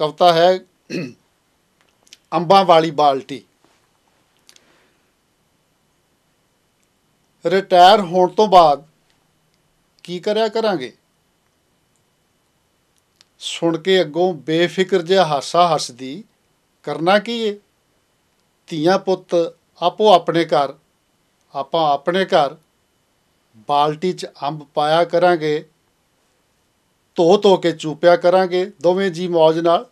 ਕਵਿਤਾ ਹੈ ਅੰਬਾਂ ਵਾਲੀ ਬਾਲਟੀ। ਰਿਟਾਇਰ ਹੋਣ ਤੋਂ ਬਾਅਦ ਕੀ ਕਰਿਆ ਕਰਾਂਗੇ? ਸੁਣ ਕੇ ਅੱਗੋਂ ਬੇਫਿਕਰ ਜਿਹਾ ਹਾਸਾ ਹੱਸਦੀ, ਕਰਨਾ ਕੀ ਏ? ਧੀਆਂ ਪੁੱਤ ਆਪੋ ਆਪਣੇ ਘਰ, ਆਪਾਂ ਆਪਣੇ ਘਰ, ਬਾਲਟੀ 'ਚ ਅੰਬ ਪਾਇਆ ਕਰਾਂਗੇ। ਧੋ ਧੋ ਕੇ ਚੂਪਿਆ ਕਰਾਂਗੇ ਦੋਵੇਂ ਜੀ ਮौज ਨਾਲ।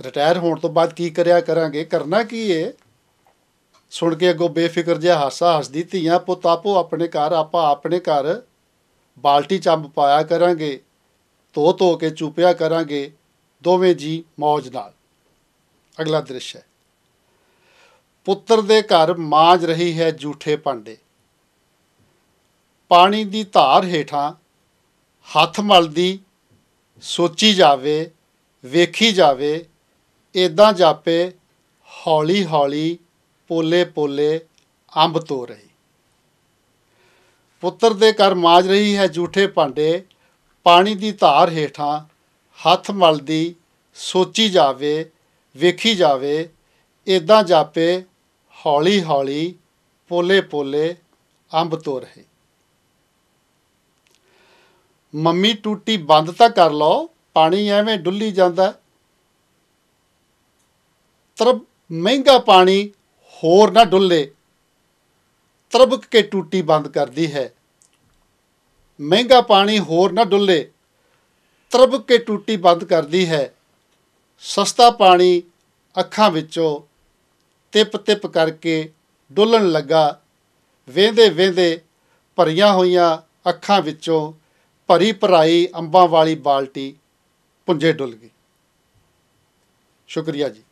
ਰਿਟਾਇਰ ਹੋਣ ਤੋਂ ਬਾਅਦ ਕੀ ਕਰਿਆ ਕਰਾਂਗੇ? ਕਰਨਾ ਕੀ ਏ? ਸੁਣ ਕੇ ਅੱਗੋਂ ਬੇਫਿਕਰ ਜਿਹਾ ਹਾਸਾ ਹੱਸਦੀ ਧੀਆਂ ਪੁੱਤ ਆਪੋ ਆਪਣੇ ਘਰ, ਆਪਾਂ ਆਪਣੇ ਘਰ ਬਾਲਟੀ 'ਚ ਅੰਬ ਪਾਇਆ ਕਰਾਂਗੇ, ਧੋ ਧੋ ਕੇ ਚੂਪਿਆ ਕਰਾਂਗੇ ਦੋਵੇਂ ਜੀ ਮौज ਨਾਲ। ਅਗਲਾ ਦ੍ਰਿਸ਼ ਹੈ। ਪੁੱਤਰ ਦੇ ਘਰ ਮਾਂਜ ਰਹੀ ਹੈ ਝੂਠੇ ਭਾਂਡੇ। ਪਾਣੀ ਦੀ ਧਾਰ ਹੇਠਾਂ ਹੱਥ ਮਲਦੀ ਸੋਚੀ ਜਾਵੇ, ਵੇਖੀ ਜਾਵੇ, ਏਦਾਂ ਜਾਪੇ ਹੌਲੀ ਹੌਲੀ ਪੋਲੇ ਪੋਲੇ ਅੰਬ ਤੋ ਰਹੀ। ਪੁੱਤਰ ਦੇ ਘਰ ਮਾਜ ਰਹੀ ਹੈ ਝੂਠੇ ਭਾਂਡੇ, ਪਾਣੀ ਦੀ ਧਾਰ ਹੇਠਾਂ ਹੱਥ ਮਲਦੀ ਸੋਚੀ ਜਾਵੇ, ਵੇਖੀ ਜਾਵੇ, ਏਦਾਂ ਜਾਪੇ ਹੌਲੀ ਹੌਲੀ ਪੋਲੇ ਪੋਲੇ ਅੰਬ ਤੋ ਰਹੇ। ਮੰਮੀ ਟੂਟੀ ਬੰਦ ਤਾਂ ਕਰ ਲਓ, ਪਾਣੀ ਐਵੇਂ ਡੁੱਲੀ ਜਾਂਦਾ। ਤਰਬ ਮਹਿੰਗਾ ਪਾਣੀ ਹੋਰ ਨਾ ਡੁੱਲੇ। ਤਰਬਕ ਕੇ ਟੂਟੀ ਬੰਦ ਕਰਦੀ ਹੈ। ਮਹਿੰਗਾ ਪਾਣੀ ਹੋਰ ਨਾ ਡੁੱਲੇ। ਤਰਬਕ ਕੇ ਟੂਟੀ ਬੰਦ ਕਰਦੀ ਹੈ। ਸਸਤਾ ਪਾਣੀ ਅੱਖਾਂ ਵਿੱਚੋਂ ਤਿਪ ਤਿਪ ਕਰਕੇ ਡੁੱਲਣ ਲੱਗਾ। ਵੇਂਦੇ ਵੇਂਦੇ ਭਰੀਆਂ ਹੋਈਆਂ ਅੱਖਾਂ ਵਿੱਚੋਂ ਭਰੀ ਭਰਾਈ ਅੰਬਾਂ ਵਾਲੀ ਬਾਲਟੀ ਪੁੰਜੇ ਡੁੱਲ ਗਈ। ਸ਼ੁਕਰੀਆ ਜੀ।